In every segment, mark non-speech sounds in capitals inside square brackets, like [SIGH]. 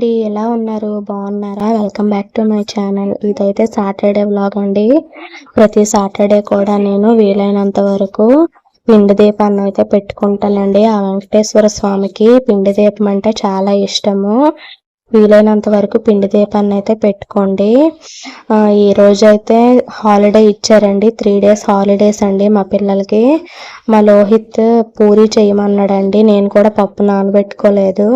అండి. ఎలా ఉన్నారు? బాగున్నారా? Welcome back to my channel ఇదైతే సాటర్డే బ్లాగ్ అండి. ప్రతి సాటర్డే కూడా నేను వీలైనంత వరకు పిండి దీపాన్ని అయితే పెట్టుకుంటానండి. ఆ వెంకటేశ్వర స్వామికి పిండి దీపం అంటే చాలా ఇష్టము. వీలైనంత వరకు పిండి దీపాన్ని అయితే పెట్టుకోండి. ఈ రోజు అయితే హాలిడే ఇచ్చారండి. త్రీ డేస్ హాలిడేస్ అండి మా పిల్లలకి. మా లోహిత్ పూరి చేయమన్నాడండి. నేను కూడా పప్పు నానబెట్టుకోలేదు.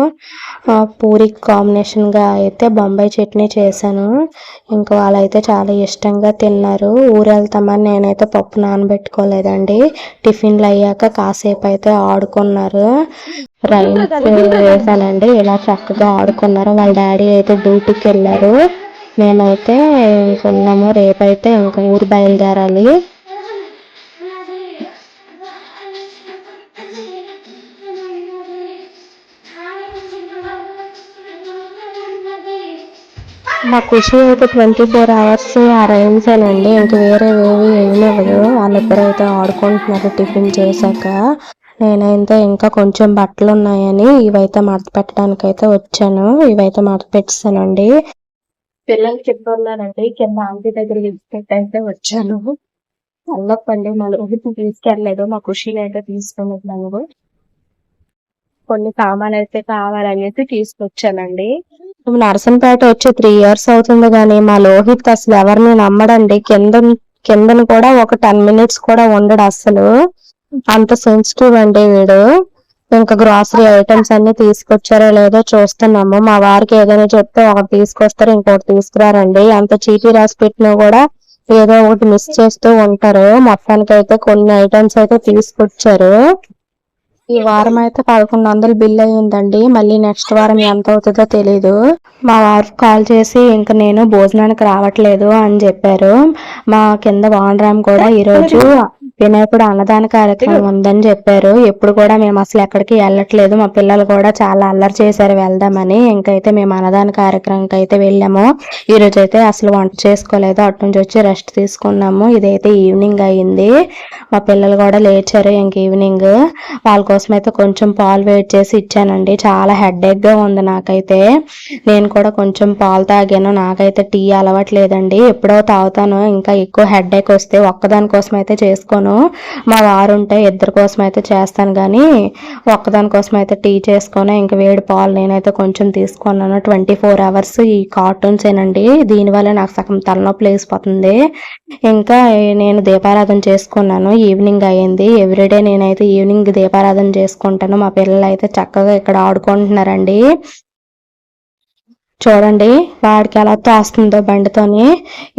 పూరి కాంబినేషన్గా అయితే బొంబాయి చట్నీ చేశాను. ఇంకా వాళ్ళైతే చాలా ఇష్టంగా తిన్నారు. ఊరు వెళ్తామని నేనైతే పప్పు నానబెట్టుకోలేదండి. టిఫిన్లు అయ్యాక కాసేపు అయితే ఆడుకున్నారు. రైమ్స్ వేసానండి. ఇలా చక్కగా ఆడుకున్నారు వాళ్ళ డాడీ అయితే డ్యూటీకి వెళ్ళారు. మేమైతే ఉన్నాము. రేపైతే ఇంకా ఊరు బయలుదేరాలి. మా ఖుషి అయితే ట్వంటీ ఫోర్ అవర్స్ ఆ రైమ్స్ అండి ఇంక వేరే ఏవి ఏమివ్వదు వాళ్ళిద్దరైతే ఆడుకుంటున్నారు టిఫిన్ చేశాక. నేనైతే ఇంకా కొంచెం బట్టలు ఉన్నాయని ఇవైతే మడత పెట్టడానికి అయితే వచ్చాను ఇవైతే మడత పెట్టానండి పిల్లలు చెప్పన్నానండి కింద ఆంటీ దగ్గర అయితే వచ్చాను. అల్లప్పండి మా లోహిత్ తీసుకెళ్ళలేదు మా ఖుషిని అయితే తీసుకున్నాను కొన్ని సామాన్లు అయితే కావాలనేసి తీసుకొచ్చానండి. నరసంపేట వచ్చి త్రీ ఇయర్స్ అవుతుంది కానీ మా లోహిత్ అసలు ఎవరిని నమ్మడండి. కింద కిందను కూడా ఒక టెన్ మినిట్స్ కూడా ఉండడు అసలు. అంత సెన్సిటివ్ అండి వీడు. ఇంకా గ్రాసరీ ఐటమ్స్ అన్ని తీసుకొచ్చారో లేదో చూస్తున్నాము. మా వారికి ఏదైనా చెప్తే ఒకటి తీసుకొస్తారు ఇంకోటి తీసుకురారండి. అంత చీటీ రాసి పెట్టినా కూడా ఏదో ఒకటి మిస్ చేస్తూ ఉంటారు. మొత్తానికి అయితే కొన్ని ఐటమ్స్ అయితే తీసుకొచ్చారు. ఈ వారం అయితే పదకొండు వందలు బిల్ అయ్యిందండి. మళ్ళీ నెక్స్ట్ వారం ఎంత అవుతుందో తెలీదు. మా వారు కాల్ చేసి ఇంకా నేను భోజనానికి రావట్లేదు అని చెప్పారు. మా కింద వానరామ్ కూడా ఈ రోజు వినాయకుడు అన్నదాన కార్యక్రమం ఉందని చెప్పారు. ఎప్పుడు కూడా మేము అసలు ఎక్కడికి వెళ్ళట్లేదు. మా పిల్లలు కూడా చాలా అల్లరి చేశారు వెళ్దామని. ఇంకైతే మేము అన్నదాన కార్యక్రమంకి అయితే వెళ్ళాము. ఈ రోజు అయితే అసలు వంట చేసుకోలేదు. అటు నుంచి వచ్చి రెస్ట్ తీసుకున్నాము. ఇదైతే ఈవినింగ్ అయ్యింది మా పిల్లలు కూడా లేచారు ఇంక ఈవినింగ్. వాళ్ళ కోసం అయితే కొంచెం పాలు వేడి చేసి ఇచ్చానండి. చాలా హెడేక్గా ఉంది నాకైతే. నేను కూడా కొంచెం పాలు తాగాను. నాకైతే టీ అలవాట్లేదండి ఎప్పుడో తాగుతాను. ఇంకా ఎక్కువ హెడేక్ వస్తే ఒక్కదాని కోసం అయితే చేసుకోను. మా వారు ఉంటే ఇద్దరి కోసం అయితే చేస్తాను కానీ ఒక్కదాని కోసం అయితే టీ చేసుకొని ఇంకా వేడి పాలు నేనైతే కొంచెం తీసుకున్నాను. ట్వంటీ ఫోర్ అవర్స్ ఈ కార్టూన్స్ ఏనండి. దీనివల్ల నాకు సగం తలనొప్పి లేసిపోతుంది ఇంకా నేను దీపారాధన చేసుకున్నాను. ఈవినింగ్ అయ్యింది. ఎవ్రీడే నేనైతే ఈవినింగ్ దీపారాధన చేసుకుంటాను. మా పిల్లలు అయితే చక్కగా ఇక్కడ ఆడుకుంటున్నారండి. చూడండి వాడికి ఎలా తోస్తుందో బండితోని.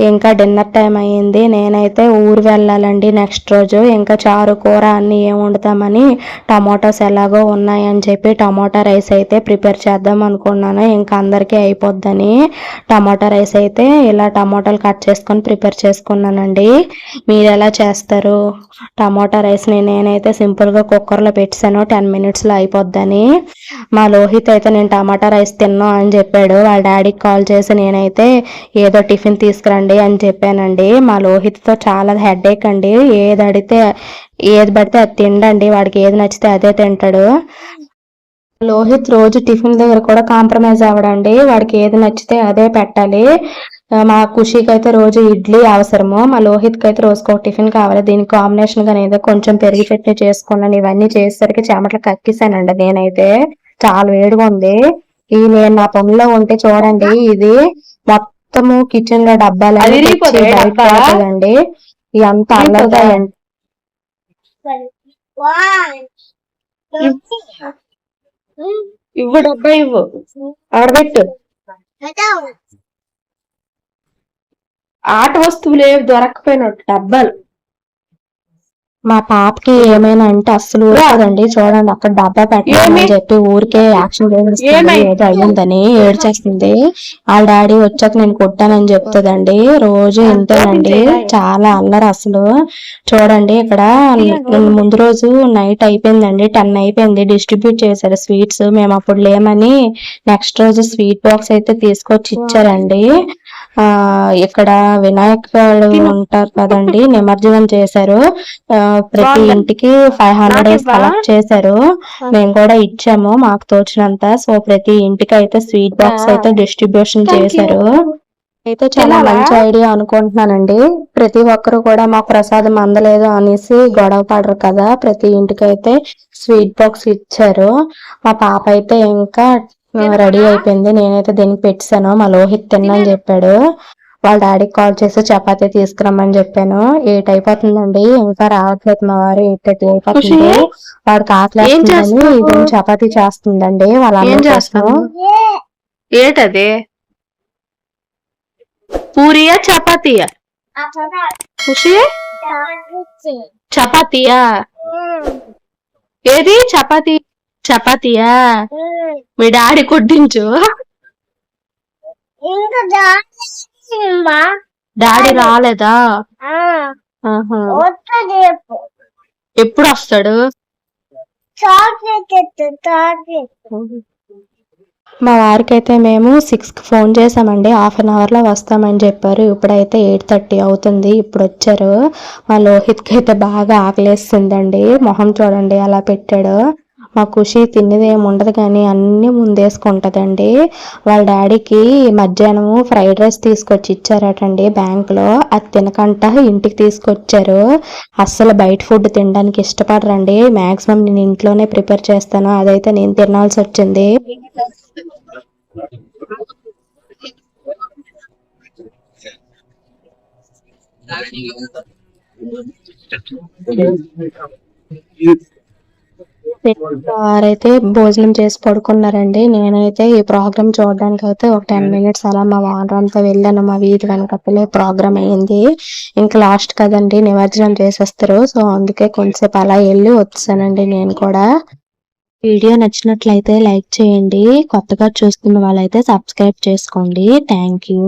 ఇంకా డిన్నర్ టైం అయ్యింది. నేనైతే ఊరు వెళ్ళాలండి నెక్స్ట్ రోజు. ఇంకా చారు కూర అన్ని ఏం వండుతామని టమాటోస్ ఎలాగో ఉన్నాయని చెప్పి టమాటా రైస్ అయితే ప్రిపేర్ చేద్దాం అనుకున్నాను. ఇంకా అందరికీ అయిపోద్దని టమాటా రైస్ అయితే ఇలా టమాటాలు కట్ చేసుకొని ప్రిపేర్ చేసుకున్నానండి. మీరు ఎలా చేస్తారు? టమాటా రైస్ని నేనైతే సింపుల్గా కుక్కర్లో పెట్టాను టెన్ మినిట్స్లో అయిపోద్దని. మా లోహిత్ అయితే నేను టమాటా రైస్ తిన్నాను అని చెప్పాడు. వాళ్ళ డాడీకి కాల్ చేసి నేనైతే ఏదో టిఫిన్ తీసుకురండి అని చెప్పానండి. మా లోహిత్తో చాలా హెడేక్ అండి. ఏది అడిగితే ఏది పడితే అది తిండండి. వాడికి ఏది నచ్చితే అదే తింటాడు. లోహిత్ రోజు టిఫిన్ దగ్గర కూడా కాంప్రమైజ్ అవ్వడండి. వాడికి ఏది నచ్చితే అదే పెట్టాలి. మా ఖుషికి అయితే రోజు ఇడ్లీ అవసరము. మా లోహిత్కి అయితే రోజుకు ఒక టిఫిన్ కావాలి. దీనికి కాంబినేషన్గా ఏదో కొంచెం పెరిగి చట్నీ చేసుకున్నాను ఇవన్నీ చేసేసరికి చెమటలు కక్కిసానండి నేనైతే. చాలా వేడిగా ఉంది. ఈ నేను నా పనిలో ఉంటే చూడండి ఇది మొత్తము కిచెన్లో డబ్బాలు? అండి ఎంత అల్లరిగా ఇవ్వు డబ్బా ఇవ్వు. ఆడబెట్టు ఆట వస్తువులు ఏవి దొరకపోయినట్టు డబ్బాలు. మా పాపకి ఏమైనా అంటే అస్సలు ఊరుకోదండి చూడండి అక్కడ డబ్బా పెట్టాలని? చెప్పి ఊరికే యాక్షన్? ఏదో అయ్యిందని ఏడ్చేస్తుంది. వాళ్ళ డాడీ వచ్చాక నేను కొట్టానని చెప్తుందండి. రోజు ఇంతేనండి. చాలా అల్లరి అసలు. చూడండి ఇక్కడ ముందు రోజు నైట్ అయిపోయిందండి. టెన్ అయిపోయింది. డిస్ట్రిబ్యూట్ చేశారు స్వీట్స్. మేము అప్పుడు లేమని నెక్స్ట్ రోజు స్వీట్ బాక్స్ అయితే తీసుకొచ్చి ఇచ్చారండి. ఆ ఇక్కడ వినాయకుడు ఉంటారు కదండి నిమజ్జనం చేశారు. ఆ, ప్రతి. ఇంటికి ఫైవ్ హండ్రెడ్? కలెక్ట్ చేశారు. మేము కూడా ఇచ్చాము మాకు తోచినంత. సో ప్రతి ఇంటికి అయితే స్వీట్ బాక్స్ అయితే డిస్ట్రిబ్యూషన్. చేశారు. అయితే చాలా? మంచి ఐడియా అనుకుంటున్నానండి. ప్రతి ఒక్కరు కూడా మాకు ప్రసాదం అందలేదు అనేసి గొడవ పడరు కదా. ప్రతి ఇంటికి అయితే స్వీట్ బాక్స్ ఇచ్చారు. మా పాప అయితే ఇంకా రెడీ అయిపోయింది. నేనైతే దీనికి పెట్టాను మా లోహిత్ తిన్నా అని చెప్పాడు. వాళ్ళ డాడీకి కాల్ చేసి చపాతీ తీసుకురమ్మని చెప్పాను. ఎయిట్ అయిపోతుందండి ఇంకా రావట్లేదు మా వారు. ఎయిట్ థర్టీ అయిపోతుంది? వాడికి వేస్తుందని చేస్తున్నావు? ఇదేం చపాతీ చేస్తుందండి? వాళ్ళ ఏం అమ్మ కోసం చేస్తావు ఏంటది? పూరియా చపాతీయా? ఖుషి? చపాతీయా? ఏది? చపాతీ? చపాతీయా? మీ డాడీ కొట్టించు. డాడీ రాలేదా? ఎప్పుడు వస్తాడు? మా వారికి అయితే మేము సిక్స్కి ఫోన్ చేసామండి హాఫ్ అన్ అవర్లో వస్తామని చెప్పారు. ఇప్పుడైతే ఎయిట్ థర్టీ అవుతుంది. ఇప్పుడు వచ్చారు. మా లోహిత్కి అయితే బాగా ఆకలేస్తుందండి. మొహం చూడండి అలా పెట్టాడు. మా ఖుషి తినేది ఏమి ఉండదు కానీ అన్నీ ముందేసుకుంటదండి. వాళ్ళ డాడీకి మధ్యాహ్నం ఫ్రైడ్ రైస్ తీసుకొచ్చి ఇచ్చారటండి బ్యాంకులో. అది తినకంట ఇంటికి తీసుకొచ్చారు. అస్సలు బయట ఫుడ్ తినడానికి ఇష్టపడరండి. మాక్సిమం నేను ఇంట్లోనే ప్రిపేర్ చేస్తాను. అదైతే నేను తినాల్సి వచ్చింది. [LAUGHS] వారైతే భోజనం చేసి పడుకున్నారండి. నేనైతే ఈ ప్రోగ్రామ్ చూడడానికి అయితే ఒక టెన్ మినిట్స్ అలా మా వారంతో వెళ్ళాను. మా వీధి వెనకపలే ప్రోగ్రామ్ అయింది. ఇంకా లాస్ట్ కదండి నిమజ్జనం చేసేస్తారు. సో అందుకే కొంచెంసేపు అలా వెళ్ళి వచ్చానండి నేను కూడా. వీడియో నచ్చినట్లయితే లైక్ చేయండి. కొత్తగా చూస్తున్న వాళ్ళైతే సబ్స్క్రైబ్ చేసుకోండి. Thank you.